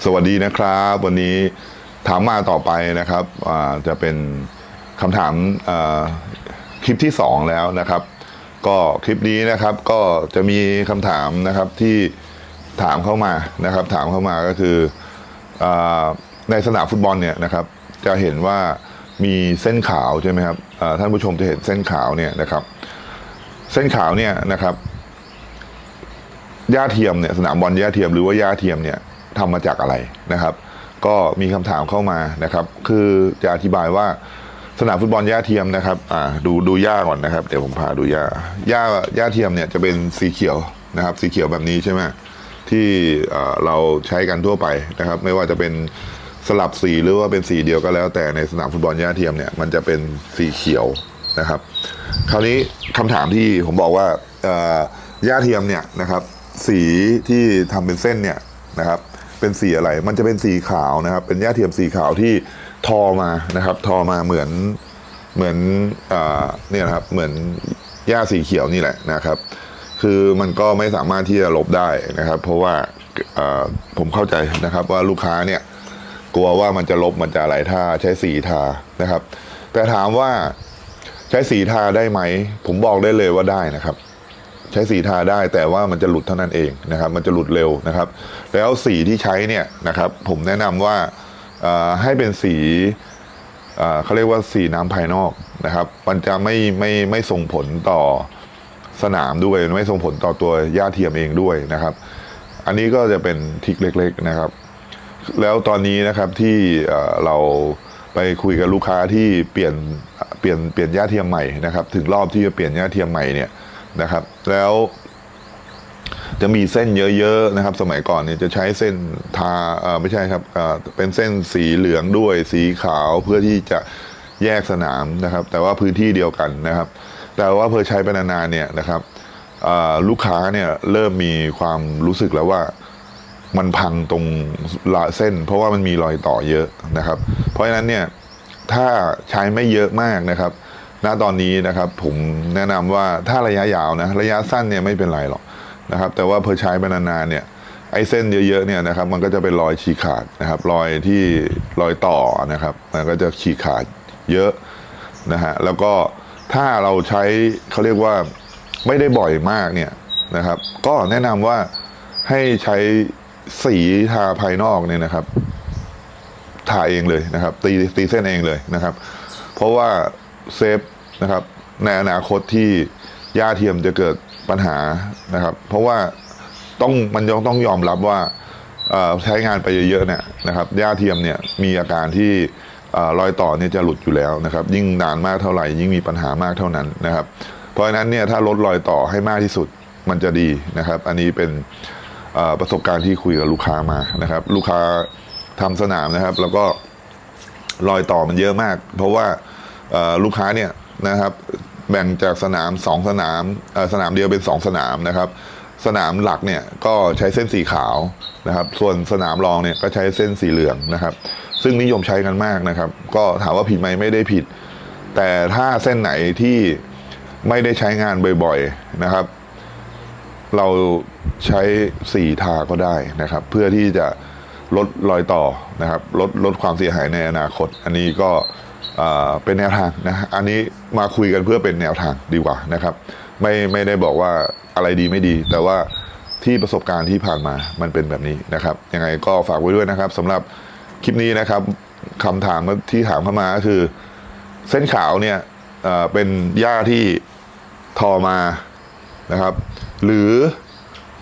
สวัสดีนะครับ วันนี้ถามมาต่อไปนะครับจะเป็นคำถามคลิปที่ 2 แล้วนะครับ ก็คลิปนี้นะครับก็จะมีคำถามนะครับที่ถามเข้ามานะครับ ถามเข้ามาก็คืออในสนามฟุตบอลเนี่ยนะครับ จะเห็นว่ามีเส้นขาวใช่ไหมครับท่านผู้ชมจะเห็นเส้นขาวเนี่ยนะครับ เส้นขาวเนี่ยนะครับหญ้าเทียมเนี่ยสนามบอลหญ้าเทียมหรือว่าหญ้าเทียมเนี่ย ทำมาจากอะไรนะครับ ก็มีคำถามเข้ามานะครับ คือจะอธิบายว่าสนามฟุตบอลหญ้าเทียมนะครับอ่าดูดูหญ้าก่อนนะครับ เดี๋ยวผมพาดูหญ้าหญ้าหญ้าเทียมเนี่ยจะเป็นสีเขียวนะครับ สีเขียวแบบนี้ใช่ไหมที่เราใช้กันทั่วไปนะครับ ไม่ว่าจะเป็นสลับสีหรือว่าเป็นสีเดียวก็แล้ว แต่ในสนามฟุตบอลหญ้าเทียมเนี่ยมันจะเป็นสีเขียวนะครับ คราวนี้คำถามที่ผมบอกว่าอ่อหญ้าเทียมเนี่ยนะครับ สีที่ทำเป็นเส้นเนี่ยนะครับ เป็นสีอะไร มันจะเป็นสีขาวนะครับ เป็นหญ้าเทียมสีขาวที่ทอมานะครับ ทอมาเหมือนเหมือนเอ่อเนี่ยนะครับ เหมือนหญ้าสีเขียวนี่แหละนะครับ คือมันก็ไม่สามารถที่จะลบได้นะครับ เพราะว่าผมเข้าใจนะครับว่าลูกค้าเนี่ยกลัวว่ามันจะลบมันจะอะไรถ้าใช้สีทานะครับ แต่ถามว่าใช้สีทาได้ไหม ผมบอกได้เลยว่าได้นะครับ ใช้สีทาได้แต่ว่ามันจะหลุดเท่านั้นเองนะครับ มันจะหลุดเร็วนะครับ แล้วสีที่ใช้เนี่ยนะครับ ผมแนะนำว่าให้เป็นสีเขาเรียกว่าสีน้ำภายนอกนะครับ มันจะไม่ไม่ไม่ส่งผลต่อสนามด้วยไม่ส่งผลต่อตัวหญ้าเทียมเองด้วยนะครับ อันนี้ก็จะเป็นทิกเล็ก ๆนะครับ แล้วตอนนี้นะครับที่เอ่อเราไปคุยกับลูกค้าที่เปลี่ยนเปลี่ยนเปลี่ยนหญ้าเทียมใหม่นะครับ ถึงรอบที่จะเปลี่ยนหญ้าเทียมใหม่เนี่ย นะครับ แล้วจะมีเส้นเยอะๆนะครับ สมัยก่อนเนี่ยจะใช้เส้นทาเออไม่ใช่ครับเออเป็นเส้นสีเหลืองด้วยสีขาวเพื่อที่จะแยกสนามนะครับ แต่ว่าพื้นที่เดียวกันนะครับ แต่ว่าเพื่อใช้ไปนานๆเนี่ยนะครับลูกค้าเนี่ยเริ่มมีความรู้สึกแล้วว่ามันพังตรงละเส้น เพราะว่ามันมีรอยต่อเยอะนะครับ เพราะฉะนั้นเนี่ยถ้าใช้ไม่เยอะมากนะครับ ณตอนนี้นะครับผมแนะนำว่าถ้าระยะยาวนะระยะสั้นเนี่ยไม่เป็นไรหรอกนะครับ แต่ว่าพอใช้ไปนานๆเนี่ยไอ้เส้นเยอะๆเนี่ยนะครับมันก็จะเป็นรอยฉีกขาดนะครับ รอยที่รอยต่อนะครับมันก็จะฉีกขาดเยอะนะฮะแล้วก็ถ้าเราใช้เขาเรียกว่าไม่ได้บ่อยมากเนี่ยนะครับ ก็แนะนำว่าให้ใช้สีทาภายนอกเนี่ยนะครับทาเองเลยนะครับ ตีตีเส้นเองเลยนะครับ เพราะว่า เซฟนะครับในอนาคตที่หญ้าเทียมจะเกิดปัญหานะครับ เพราะว่าต้องมันยังต้องยอมรับว่าใช้งานไปเยอะๆเนี่ยนะครับหญ้าเทียมเนี่ยมีอาการที่เอ่อรอยต่อเนี่ยจะหลุดอยู่แล้วนะครับ ยิ่งนานมากเท่าไหร่ ยิ่งมีปัญหามากเท่านั้นนะครับ เพราะฉะนั้นเนี่ยถ้าลดรอยต่อให้มากที่สุดมันจะดีนะครับ อันนี้เป็นประสบการณ์ที่คุยกับลูกค้ามานะครับ ลูกค้าทำสนามนะครับ แล้วก็รอยต่อมันเยอะมาก เพราะว่า ลูกค้าเนี่ยนะครับแบ่งจากสนามสองสนามสนามเดียวเป็นสองสนามนะครับ สนามหลักเนี่ยก็ใช้เส้นสีขาวนะครับ ส่วนสนามรองเนี่ยก็ใช้เส้นสีเหลืองนะครับ ซึ่งนิยมใช้กันมากนะครับ ก็ถามว่าผิดไหมไม่ได้ผิด แต่ถ้าเส้นไหนที่ไม่ได้ใช้งานบ่อยๆนะครับ เราใช้สีทาก็ได้นะครับ เพื่อที่จะลดรอยต่อนะครับลดลดความเสียหายในอนาคต อันนี้ก็ เป็นแนวทางนะอันนี้มาคุยกันเพื่อเป็นแนวทางดีกว่านะครับ ไม่ไม่ได้บอกว่าอะไรดีไม่ดี แต่ว่าที่ประสบการณ์ที่ผ่านมามันเป็นแบบนี้นะครับ ยังไงก็ฝากไว้ด้วยนะครับสำหรับคลิปนี้นะครับคำถามที่ถามเข้ามาก็คือ เส้นขาวเนี่ยเป็นหญ้าที่ทอมานะครับ หรือ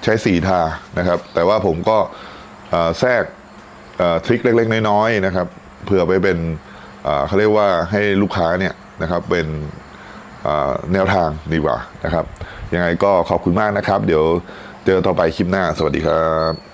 ใช้สีทานะครับ แต่ว่าผมก็แทรกทริคเล็ก ๆ น้อยๆนะครับเผื่อไปเป็น เขาเรียกว่าให้ลูกค้าเนี่ยนะครับเป็นแนวทางดีกว่านะครับ ยังไงก็ขอบคุณมากนะครับ เดี๋ยวเจอต่อไปคลิปหน้า สวัสดีครับ